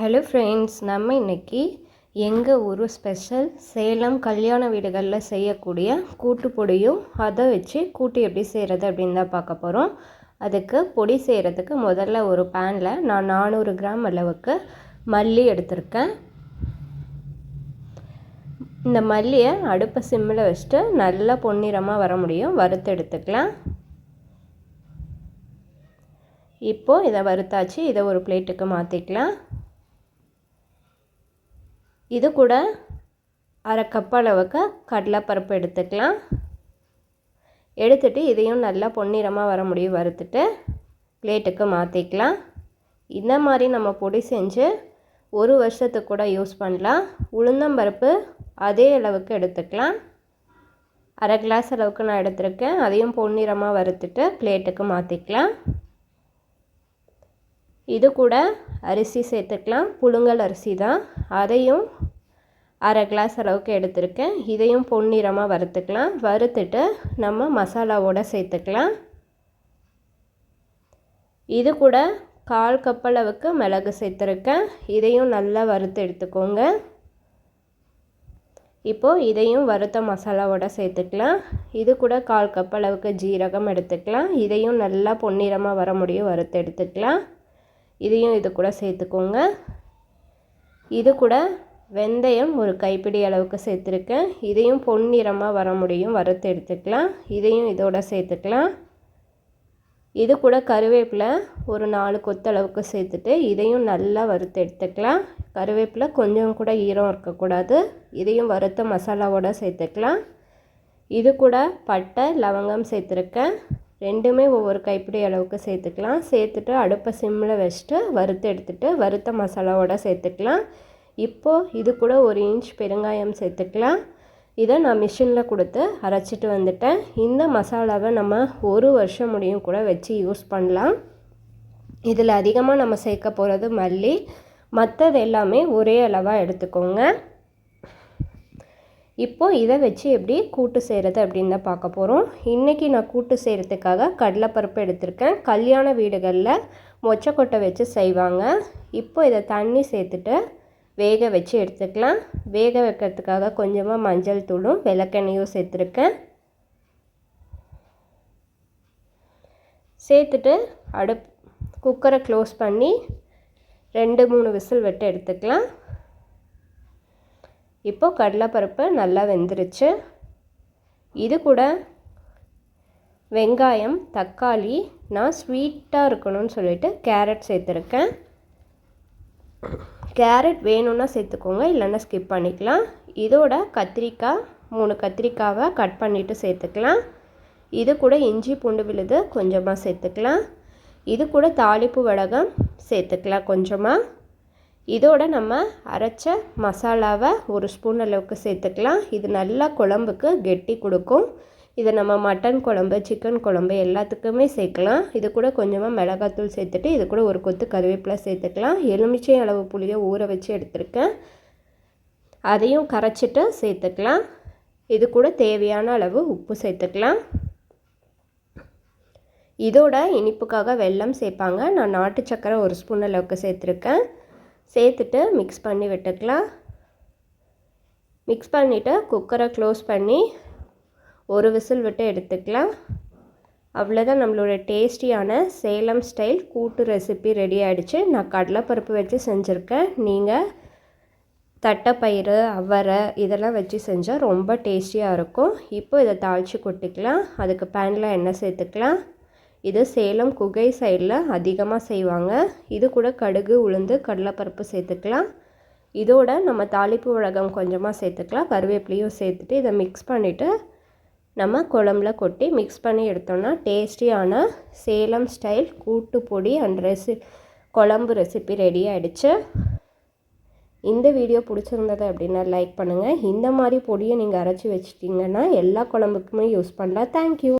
Hello friends நம்ம இன்றைக்கி எங்கள் ஊர் ஸ்பெஷல் சேலம் கல்யாண வீடுகளில் செய்யக்கூடிய கூட்டு பொடியும் அதை வச்சு கூட்டு எப்படி செய்கிறது அப்படின்னு தான் பார்க்க போகிறோம் அதுக்கு பொடி செய்கிறதுக்கு முதல்ல ஒரு பேனில் நான் நானூறு கிராம் அளவுக்கு மல்லி எடுத்திருக்கேன். இந்த மல்லியை அடுப்பை சிம்மில் வச்சுட்டு நல்லா பொன்னிறமாக வர முடியும். வறுத்து எடுத்துக்கலாம். இப்போது இதை வறுத்தாச்சு. இதை ஒரு பிளேட்டுக்கு மாற்றிக்கலாம் இது கூட அரை கப் அளவுக்கு கடலைப்பருப்பு எடுத்துக்கலாம். எடுத்துட்டு இதையும் நல்லா பொன்னிறமாக வர முடியும். வறுத்துட்டு பிளேட்டுக்கு மாற்றிக்கலாம் இந்த மாதிரி நம்ம பொடி செஞ்சு ஒரு வருஷத்துக்கு கூட யூஸ் பண்ணலாம். உளுந்தம்பருப்பு அதே அளவுக்கு எடுத்துக்கலாம். அரை கிளாஸ் அளவுக்கு நான் எடுத்திருக்கேன். அதையும் பொன்னிறமாக வறுத்துட்டு பிளேட்டுக்கு மாற்றிக்கலாம் இது கூட அரிசி சேர்த்துக்கலாம். புழுங்கல் அரிசி தான். அதையும் அரை கிளாஸ் அளவுக்கு எடுத்திருக்கேன். இதையும் பொன்னிறமாக வறுத்துக்கலாம். வறுத்துட்டு நம்ம மசாலாவோடு சேர்த்துக்கலாம். இது கூட கால் கப் அளவுக்கு மிளகு சேர்த்துருக்கேன். இதையும் நல்லா வறுத்து எடுத்துக்கோங்க. இப்போது இதையும் வறுத்த மசாலாவோட சேர்த்துக்கலாம். இது கூட கால் கப் அளவுக்கு ஜீரகம் எடுத்துக்கலாம். இதையும் நல்லா பொன்னிறமாக வர முடியும் வறுத்து எடுத்துக்கலாம். இதையும் இது கூட சேர்த்துக்கோங்க. இது கூட வெந்தயம் ஒரு கைப்பிடி அளவுக்கு சேர்த்துருக்கேன். இதையும் பொன்னிறமாக வர முடியும். வறுத்து எடுத்துக்கலாம். இதையும் இதோட சேர்த்துக்கலாம். இது கூட கருவேப்பிலை ஒரு நாலு கொத்தளவுக்கு சேர்த்துட்டு இதையும் நல்லா வறுத்து எடுத்துக்கலாம். கருவேப்பிலை கொஞ்சம் கூட ஈரம் இருக்கக்கூடாது. இதையும் வறுத்த மசாலாவோடு சேர்த்துக்கலாம். இது கூட பட்டை லவங்கம் சேர்த்துருக்கேன். ரெண்டுமே ஒவ்வொரு கைப்பிடி அளவுக்கு சேர்த்துக்கலாம். சேர்த்துட்டு அடுப்பை சிம்மில் வச்சுட்டு வறுத்து எடுத்துகிட்டு வறுத்த மசாலாவோட சேர்த்துக்கலாம். இப்போது இது கூட ஒரு இன்ச் பெருங்காயம் சேர்த்துக்கலாம். இதை நான் மிஷினில் கொடுத்து அரைச்சிட்டு வந்துட்டேன். இந்த மசாலாவை நம்ம ஒரு வருஷம் முடியும் கூட வச்சு யூஸ் பண்ணலாம். இதில் அதிகமாக நம்ம சேர்க்க போகிறது மல்லி. மற்றது எல்லாமே ஒரே அளவாக எடுத்துக்கோங்க. இப்போது இதை வச்சு எப்படி கூட்டு செய்கிறது அப்படின்னு தான் பார்க்க போகிறோம். இன்றைக்கி நான் கூட்டு செய்கிறதுக்காக கடலைப்பருப்பு எடுத்திருக்கேன். கல்யாண வீடுகளில் மொச்சக்கொட்டை வச்சு செய்வாங்க. இப்போ இதை தண்ணி சேர்த்துட்டு வேக வச்சு எடுத்துக்கலாம். வேக வைக்கிறதுக்காக கொஞ்சமாக மஞ்சள் தூளும் விளக்கெண்ணையும் சேர்த்துருக்கேன். சேர்த்துட்டு அடுப் குக்கரை க்ளோஸ் பண்ணி ரெண்டு மூணு விசில் விட்டு எடுத்துக்கலாம். இப்போது கடலைப்பருப்பு நல்லா வெந்துருச்சு. இது கூட வெங்காயம் தக்காளி நான் ஸ்வீட்டாக இருக்கணும்னு சொல்லிட்டு கேரட் சேர்த்துருக்கேன். கேரட் வேணும்னா சேர்த்துக்கோங்க இல்லைன்னா ஸ்கிப் பண்ணிக்கலாம். இதோட கத்திரிக்காய் மூணு கத்திரிக்காவை கட் பண்ணிவிட்டு சேர்த்துக்கலாம். இது கூட இஞ்சி பூண்டு விழுது கொஞ்சமாக சேர்த்துக்கலாம். இது கூட தாளிப்பு வடகம் சேர்த்துக்கலாம் கொஞ்சமாக இதோட நம்ம அரைச்ச மசாலாவை ஒரு ஸ்பூன் அளவுக்கு சேர்த்துக்கலாம். இது நல்லா குழம்புக்கு கெட்டி கொடுக்கும். இதை நம்ம மட்டன் குழம்பு சிக்கன் குழம்பு எல்லாத்துக்குமே சேர்க்கலாம். இது கூட கொஞ்சமாக மிளகாத்தூள் சேர்த்துட்டு இது கூட ஒரு கொத்து கருவேப்பிலை சேர்த்துக்கலாம். எலுமிச்சை அளவு புளியை ஊற வச்சு எடுத்துருக்கேன். அதையும் கரைச்சிட்டு சேர்த்துக்கலாம். இது கூட தேவையான அளவு உப்பு சேர்த்துக்கலாம். இதோட இனிப்புக்காக வெல்லம் சேர்ப்பாங்க. நான் நாட்டு சக்கரை ஒரு ஸ்பூன் அளவுக்கு சேர்த்துருக்கேன். சேர்த்துட்டு மிக்ஸ் பண்ணி விட்டுக்கலாம். மிக்ஸ் பண்ணிவிட்டு குக்கரை க்ளோஸ் பண்ணி ஒரு விசில் விட்டு எடுத்துக்கலாம். அவ்வளோதான் நம்மளோட டேஸ்டியான சேலம் ஸ்டைல் கூட்டு ரெசிபி ரெடி ஆகிடுச்சு நான் கடலைப்பருப்பு வச்சு செஞ்சுருக்கேன். நீங்கள் தட்டைப்பயிறு அவரை இதெல்லாம் வச்சு செஞ்சால் ரொம்ப டேஸ்டியாக இருக்கும். இப்போ இதை தாளித்து கொட்டிக்கலாம். அதுக்கு பேனில் எண்ணெய் சேர்த்துக்கலாம். இது சேலம் குகை சைடில் அதிகமாக செய்வாங்க. இது கூட கடுகு உளுந்து கடலைப்பருப்பு சேர்த்துக்கலாம். இதோட நம்ம தாளிப்பு உலகம் கொஞ்சமாக சேர்த்துக்கலாம். கருவேப்பிலையும் சேர்த்துட்டு இதை மிக்ஸ் பண்ணிவிட்டு நம்ம குழம்புல கொட்டி மிக்ஸ் பண்ணி எடுத்தோம்னா டேஸ்டியான சேலம் ஸ்டைல் கூட்டு பொடி அண்ட் ரெசி குழம்பு ரெசிபி ரெடி ஆகிடுச்சு இந்த வீடியோ பிடிச்சிருந்தது அப்படின்னா லைக் பண்ணுங்கள் இந்த மாதிரி பொடியை நீங்கள் அரைச்சி வச்சிட்டிங்கன்னா எல்லா குழம்புக்குமே யூஸ் பண்ணலாம். தேங்க்யூ